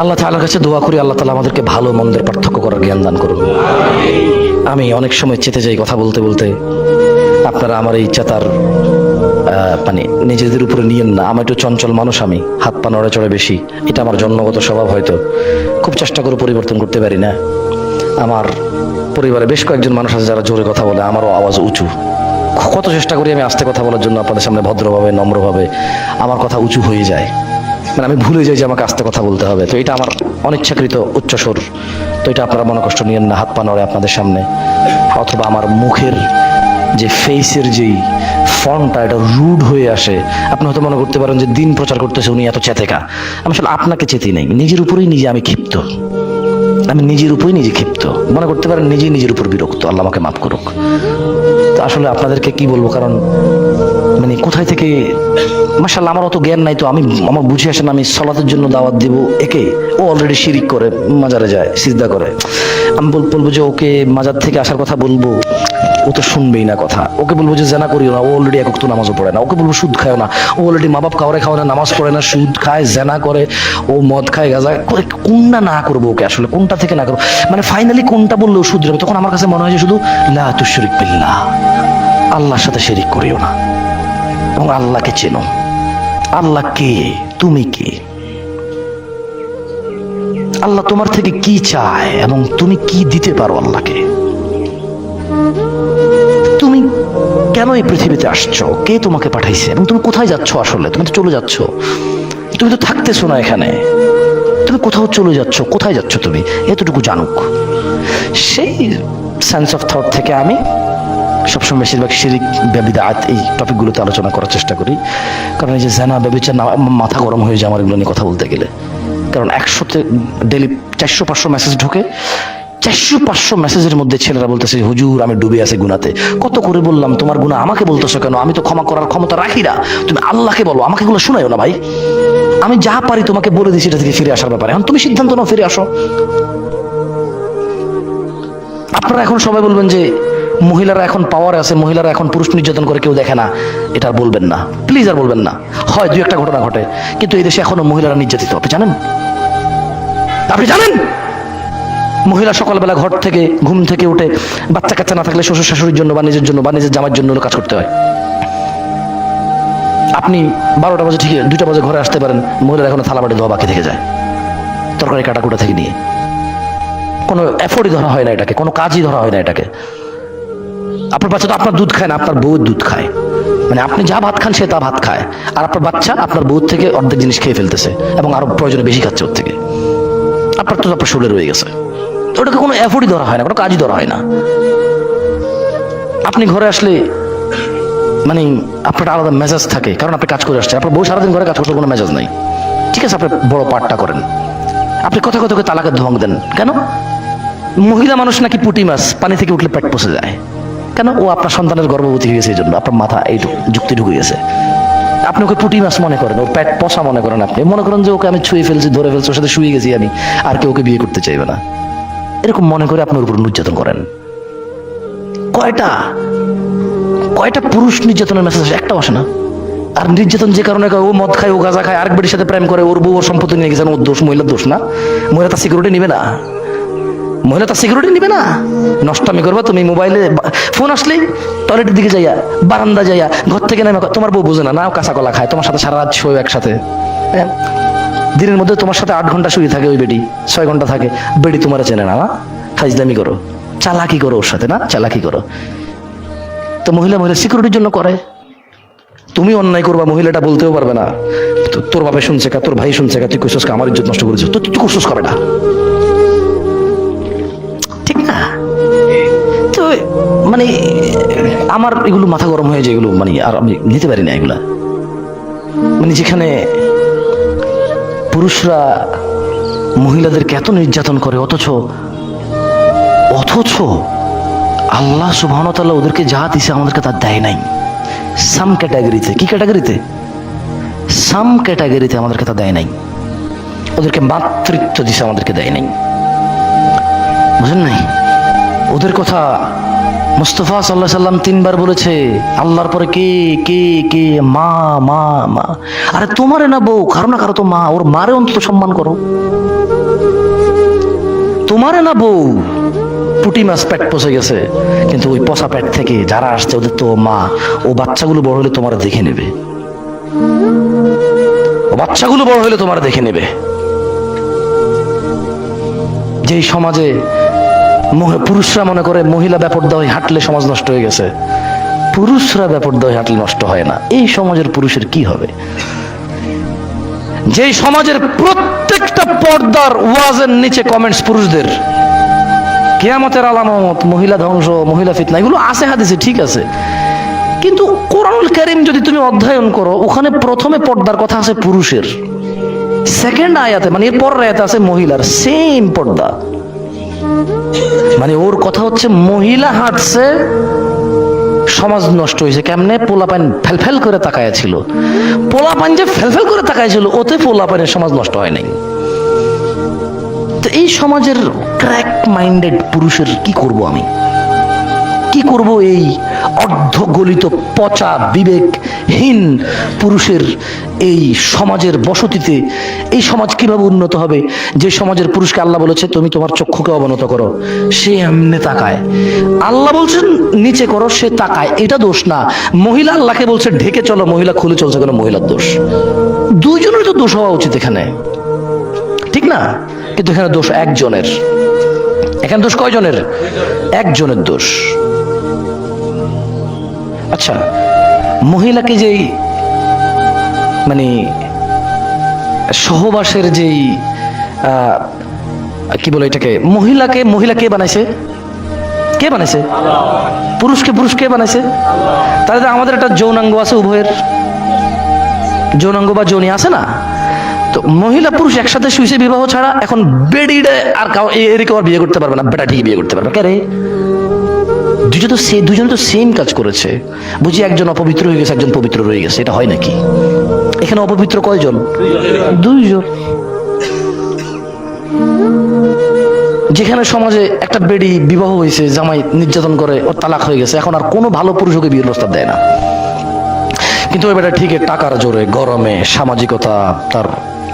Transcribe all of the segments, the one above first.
আল্লাহ তাআলার কাছে দোয়া করি, আল্লাহ তালা আমাদেরকে ভালো মন্দের পার্থক্য করার জ্ঞান দান করুন। আমি অনেক সময় চেতে যাই কথা বলতে বলতে। আপনারা আমার এই চেতার মানে নিজেদের উপরে নিয়েন না। আমার একটু চঞ্চল মানুষ আমি, হাত পা নড়ে চড়ে বেশি। এটা আমার জন্মগত স্বভাব হয়তো। খুব চেষ্টা করে পরিবর্তন করতে পারি না। আমার পরিবারে বেশ কয়েকজন মানুষ আছে যারা জোরে কথা বলে, আমারও আওয়াজ উঁচু। কত চেষ্টা করি আমি আস্তে কথা বলার জন্য আপনাদের সামনে ভদ্রভাবে, নম্রভাবে। আমার কথা উঁচু হয়ে যায়। মানে আমি ভুলে যাই যে আমাকে আস্তে কথা বলতে হবে। তো এটা আমার অনিচ্ছাকৃত উচ্চস্বর। তো এটা আপনারা মনে কষ্ট নিয়েন না, হাত পা নড়ে আপনাদের সামনে। অথবা আমার মুখের যে ফেসের যেই ফর্মটা, এটা রুড হয়ে আসে। আপনি হয়তো মনে করতে পারেন যে দিন প্রচার করতেছে, উনি এত চেতেকা। আমি আসলে আপনাকে চেতি নাই, নিজের উপরেই নিজে আমি ক্ষিপ্ত। আমি নিজের উপরেই নিজে ক্ষিপ্ত। মনে করতে পারেন নিজেই নিজের উপর বিরক্ত। আল্লাহ আমাকে মাফ করুক। তো আসলে আপনাদেরকে কি বলব? কারণ মানে কোথায় থেকে? মাসাল্লাহ আমার অত জ্ঞান নাই তো, আমি, আমার বুঝে আসেন আমি সলাতের জন্য দাওয়াত দিব একে। ও অলরেডি শিরিক করে, মাজারে যায়, সিজদা করে। আমি বল- বলব যে ওকে মাজার থেকে আসার কথা বলব, ও তো শুনবেই না কথা। ওকে বলব যে জানা করিও না, ও অলরেডি একক তো নামাজও পড়ে না। ওকে বলব সুদ খায় না, ও অলরেডি মা বাপ কাউরে খাওয়া না, নামাজ পড়ে না, সুদ খায়, জেনা করে, ও মদ খায়, গাঁজা করে, কোনটা না করব ওকে আসলে, কোনটা থেকে না করব? মানে ফাইনালি কোনটা বললেও শুধরাবে তখন আমার কাছে মনে হয় যে শুধু, লা তুশরিক বিল্লাহ, আল্লাহর সাথে শিরিক করিও না। এবং আল্লাহকে চেনো। আল্লাহ কে? তুমি কে? আল্লাহ তোমার থেকে কি চায় এবং তুমি কি দিতে পারো আল্লাহকে? তুমি কেন এই পৃথিবীতে আসছো? কে তোমাকে পাঠাইছে? এবং তুমি কোথায় যাচ্ছ আসলে? তুমি তো চলে যাচ্ছ। তুমি তো থাকতেছো না এখানে। তুমি কোথাও চলে যাচ্ছ? কোথায় যাচ্ছ তুমি? এতটুকু জানুক। সেই সেন্স অফ থট থেকে আমি সবসময় বেশিরভাগ শিরিক বেবিদাত এই টপিকগুলোতে আলোচনা করার চেষ্টা করি। কারণ এই যে জানা বেবিচার না, মাথা গরম হয়ে যায় আমার এগুলো নিয়ে কথা বলতে গেলে। কারণ একশোতে ডেলি চারশো পাঁচশো মেসেজ ঢোকে। চারশো পাঁচশো মেসেজের মধ্যে ছেলেরা বলতেছে, হুজুর, আমি ডুবে আছি গুনাতে। কত করে বললাম, তোমার গুণা আমাকে বলতেছো কেন? আমি তো ক্ষমা করার ক্ষমতা রাখি না। তুমি আল্লাহকে বলো, আমাকে এগুলো শোনায়ও না ভাই। আমি যা পারি তোমাকে বলে দিচ্ছি এটা থেকে ফিরে আসার ব্যাপারে। এখন তুমি সিদ্ধান্ত নাও, ফিরে আসো। আপনারা এখন সবাই বলবেন যে মহিলারা এখন পাওয়ার আছে, মহিলারা এখন পুরুষ নির্যাতন করে কেউ দেখে না। এটা বলবেন না। প্লিজ আর বলবেন না। হয় দুই একটা ঘটনা ঘটে, কিন্তু এই দেশে এখনও মহিলারা নির্যাতিত। আপনি জানেন? আপনি জানেন? মহিলা সকালবেলা ঘর থেকে, ঘুম থেকে উঠে বাচ্চা কাচ্চা না থাকলে শ্বশুর শাশুড়ির জন্য বা নিজের জন্য বা নিজের জামার জন্য কাজ করতে হয়। আপনি বারোটা বাজে ঠিক দুইটা বাজে ঘরে আসতে পারেন, মহিলারা এখন থালা বাটি ধোয়া বাকি থেকে যায়। তরকারি কাটাকুটা থেকে নিয়ে। কোনো এফোর্টই ধরা হয় না এটাকে, কোনো কাজই ধরা হয় না এটাকে। আপনার বাচ্চা তো আপনার দুধ খায় না, আপনার বউয়ের দুধ খায়। মানে আপনি যা ভাত খান সে তা ভাত খায়। আর আপনার বাচ্চা আপনার বউর থেকে অর্ধেক জিনিস খেয়ে ফেলতেছে এবং আরও প্রয়োজনে বেশি খাচ্ছে ওর থেকে। আপনার তো আপনার শরীরে রয়ে গেছে। ওটাকে কোনো এফোর্টই ধরা হয় না, কোনো কাজই ধরা হয় না। আপনি ঘরে আসলে মানে আপনার আলাদা মেজাজ থাকে, কারণ আপনি কাজ করে আসছেন। আপনার বউ সারাদিন ঘরে কাজ করতে কোনো মেজাজ নাই। ঠিক আছে, আপনি বড় পাঠটা করেন। আপনি কথা কথা করে তালাকের ধমক দেন। কেন? মহিলা মানুষ নাকি পুটি মাছ, পানি থেকে উঠলে পেট পচে যায়। কেন? ও আপনার সন্তানের গর্ভবতী হয়ে গেছে এই জন্য। আপনার মাথা এই যুক্তি ঢুকে গেছে। আপনি ওকে পুটি মাছ মনে করেন ওর পেট পচা মনে করেন আপনি। মনে করেন যে ওকে আমি ছুঁয়ে ফেলছি ধরে ফেলছি ওর সাথে শুয়ে গেছি আমি আর কেউ ওকে বিয়ে করতে চাইবে না। এরকম মনে করে আপনার উপর নির্যাতন করেন। কয়টা? কয়টা পুরুষ নির্যাতনের মেসেজ একটাও আসে না। আর নির্যাতন যে কারণে করে, ও মদ খায় ও গাঁজা খায় আরেক বেটির সাথে প্রেম করে ওর বউ ওর সম্পত্তি নিয়ে গেছেন ওর দোষ মহিলার দোষ না? মহিলা তার সিকিউরিটি নিবে না। মহিলা তার সিকিউরিটি নিবে না? নষ্টামি করবা, তুমি মোবাইলে ফোন আসলেই টয়লেটের দিকে যাইয়া, বারান্দা যাইয়া, ঘর থেকে নেমে তোমার বউ বোঝে না, নাও কাঁচা কলা খায়, তোমার সাথে সারা রাত শোয় একসাথে। হ্যাঁ? দিনের মধ্যে তোমার সাথে আট ঘণ্টা শুয়ে থাকে ওই বেটি ছয় ঘণ্টা থাকে বেটি তোমার চেনে না ফাইজলামি করো। চালাকি করো ওর সাথে, না? চালাকি করো। তো মহিলা মহিলা সিকিউরিটির জন্য করে। তুমি অন্যায় করবা, মহিলাটা বলতেও পারবে না। তোর বাবা শুনছে কা, তোর ভাই শুনছে কা, তুই কইছস কা, আমার ইজ্জত নষ্ট করেছিস, তো তুই করছিস কবে না? তো মানে আমার এগুলো মাথা গরম হয়ে যায় এগুলো মানে আর আমি নিতে পারি না এগুলা। মানে যেখানে পুরুষরা মহিলাদেরকে এত নির্যাতন করে, অথচ অথচ আল্লাহ সুবাহতাল্লাহ ওদেরকে যা দিছে আমাদেরকে তা দেয় নাই। সাম ক্যাটাগরিতে কি ক্যাটাগরিতে সাম ক্যাটাগরিতে আমাদেরকে তা দেয় নাই। ওদেরকে মাতৃত্ব দিছে আমাদেরকে দেয় নাই। বুঝেন নাই? ওদের কথা মুস্তফা সাল্লাহ সাল্লাম তিনবার বলেছে, আল্লাহর পরে কে কে কে, মা মা মা। আরে তোমারে না বউ, কারও না কারও তো মা, ওর মারে অন্তত সম্মান করো। তোমারে না বউ, পুটি মাছ পেট পচে গেছে, কিন্তু ওই পচা পেট থেকে যারা আসছে ওদের তো মা, ও বাচ্চাগুলো বড় হলে তোমার দেখে নেবে। ও বাচ্চাগুলো বড় হলে তোমার দেখে নেবে। যেই সমাজে পুরুষরা মনে করে মহিলা ব্যাপারদা হয়ে হাঁটলে সমাজ নষ্ট হয়ে গেছে। পুরুষরা ব্যাপারদা হয়ে হাঁটলে নষ্ট হয় না। এই সমাজের পুরুষের কি হবে? যেই সমাজের প্রত্যেকটা পর্দার ওয়াজের নিচে কমেন্টস পুরুষদের, কেয়ামতের আলামত, মহিলা ধ্বংস, মহিলা ফিতনা, এগুলো আছে হাদিসে, ঠিক আছে। কিন্তু কোরআনুল কারিম যদি তুমি অধ্যয়ন করো, ওখানে প্রথমে পর্দার কথা আছে পুরুষের। সেকেন্ড আয়াতে মানে এর পরের আয়াতে আছে মহিলার। সেম পর্দা। মানে ওর কথা হচ্ছে মহিলা হাঁটছে, সমাজ নষ্ট হয়েছে, কেমনে পোলা পোলাপান ফেলফেল করে তাকায়া ছিল পোলাপান যে ফেলফেল করে তাকায় ছিল ওতে পোলাপানের সমাজ নষ্ট হয় নাই। তো এই সমাজের ক্র্যাক মাইন্ডেড পুরুষের কি করব আমি? কি করব এই অর্ধগলিত পচা, বিবেকহীন পুরুষের এই সমাজের বসতিতে, এই সমাজ কীভাবে উন্নত হবে? যে সমাজের পুরুষকে আল্লাহ বলেছে, তুমি তোমার চক্ষুকে অবনত করো। সে এমনি তাকায়। আল্লাহ বলছেন, নিচে করো, সে তাকায়। এটা দোষ না। মহিলা আল্লাহকে বলছে, ঢেকে চলো, মহিলা খুলে চলছে কেন? মহিলার দোষ। দুইজনের তো দোষ হওয়া উচিত এখানে। ঠিক না? কিন্তু এখানে দোষ একজনের। এখানে দোষ কয়জনের? একজনের দোষ। আচ্ছা মহিলাকে যেই মানে সহবাসের যেই কি বলে এটাকে, মহিলাকে, মহিলা কে বানাইছে? কে বানাইছে? পুরুষকে, পুরুষ কে বানাইছে? তাহলে আমাদের একটা যৌনাঙ্গ আছে উভয়ের। যৌনাঙ্গ বা যৌনি আছে না? তো মহিলা, পুরুষ একসাথে শুয়েছে বিবাহ ছাড়া এখন বেডিডে আর কাউ এ- এর আর বিয়ে করতে পারবে না। বেটা ঠিক বিয়ে করতে পারবে কে রে? দুজন তো সে দুজন তো সেম কাজ করেছে। বুঝি একজন অপবিত্র হয়ে গেছে, একজন পবিত্র রয়ে গেছে। এটা হয় নাকি? এখানে অপবিত্র কয়জন? দুইজন। যেখানে সমাজে একটা বেডি বিবাহ হয়েছে জামাই নির্যাতন করে ওর তালাক হয়ে গেছে এখন আর কোনো ভালো পুরুষ ওকে বিয়ের প্রস্তাব দেয় না। কিন্তু ওই বেটা ঠিক টাকার জোরে গরমে সামাজিকতা তার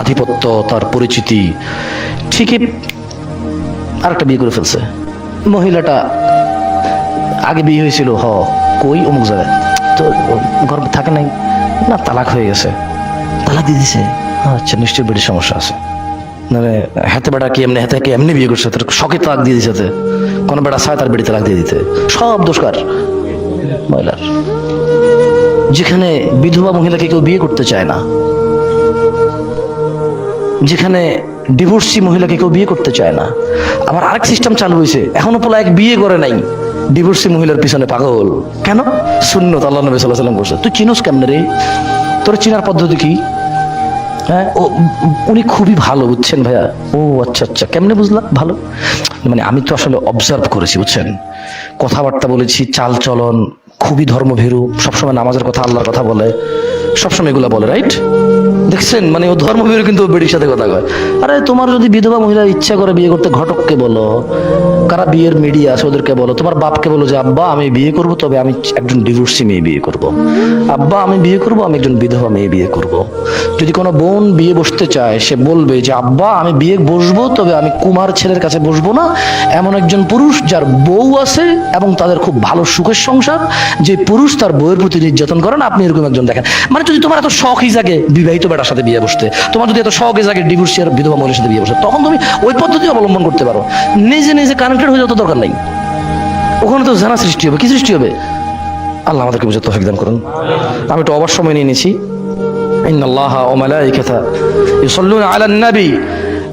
আধিপত্য তার পরিচিতি ঠিকই আরেকটা বিয়ে করে ফেলছে। মহিলাটা আগে বিয়ে হয়েছিল হ কই অমুক জায়গায়? তো গর্ব থাকে নাই না তালাক হয়ে গেছে। তালাক দিয়ে দিছে। আচ্ছা নিশ্চয়ই বেড়ি সমস্যা আছে। মানে হাতে বেড়া কি এমনি হাতে কি এমনি বিয়ে করছে? তোর শখে তালাক দিয়ে দিছে কোনো বেড়া চায় তার বেড়ি তালাক দিয়ে দিতে। সব দোষকার মহিলার যেখানে বিধবা মহিলাকে কেউ বিয়ে করতে চায় না, যেখানে ডিভোর্সি মহিলাকে কেউ বিয়ে করতে চায় না, আবার আরেক সিস্টেম চালু হয়েছে এখনও পোলা এক বিয়ে করে নাই, ডিভোর্সি মহিলার পিছনে পাগল। কেন? শূন্য আল্লাহ নবী সাল্লাহ সাল্লাম করছে তুই চিনোস কেমনে রে? তোর চিনার পদ্ধতি কি? হ্যাঁ? ও উনি খুবই ভালো, বুঝছেন ভাইয়া? ও আচ্ছা আচ্ছা কেমনে বুঝলাম? ভালো? মানে আমি তো আসলে অবজার্ভ করেছি, বুঝছেন? কথাবার্তা বলেছি চাল চলন খুবই ধর্মভীরু, সবসময় নামাজের কথা, আল্লাহর কথা বলে, সবসময় এগুলো বলে রাইট দেখছেন? মানে ও ধর্মভীরু কিন্তু বেডির সাথে কথা কয়। আরে তোমার যদি বিধবা মহিলা ইচ্ছা করে বিয়ে করতে ঘটককে বলো, কারা বিয়ের মিডিয়া আছে ওদেরকে বলো, তোমার বাপকে বলো যে, আব্বা, আমি বিয়ে করব, তবে আমি একজন ডিভোর্সি মেয়ে বিয়ে করব। আব্বা, আমি বিয়ে করব, আমি একজন বিধবা মেয়ে বিয়ে করব। যদি কোনো বোন বিয়ে বসতে চায়, সে বলবে যে, আব্বা, আমি বিয়ে বসবো, তবে আমি কুমার ছেলের কাছে বসবো না। এমন একজন পুরুষ যার বউ আছে এবং তাদের খুব ভালো সুখের সংসার, যে পুরুষ তার বউয়ের প্রতি নির্যাতন করেন আপনি এরকম একজন দেখেন। মানে যদি তোমার এত শখই জাগে, বিবাহিত তার সাথে বিয়ে বসতে। তোমার যদি এত শখ এসে আগে ডিভোর্সিয়ার বিধবা মহিলার সাথে বিয়ে বসে, তখন তুমি ওই পদ্ধতি অবলম্বন করতে পারো। নিজে নিজে কানেক্টেড হয়ে যাওয়া দরকার নাই। ওখানে তো জানা সৃষ্টি হবে। কি সৃষ্টি হবে? আল্লাহ আমাদেরকে বুঝে হবে একদম করুন। আমি একটু অবার সময় নিয়ে নিয়েছি। ইন্নাল্লাহ ও মালাইকাতা ইউসাল্লুনা আলান নাবী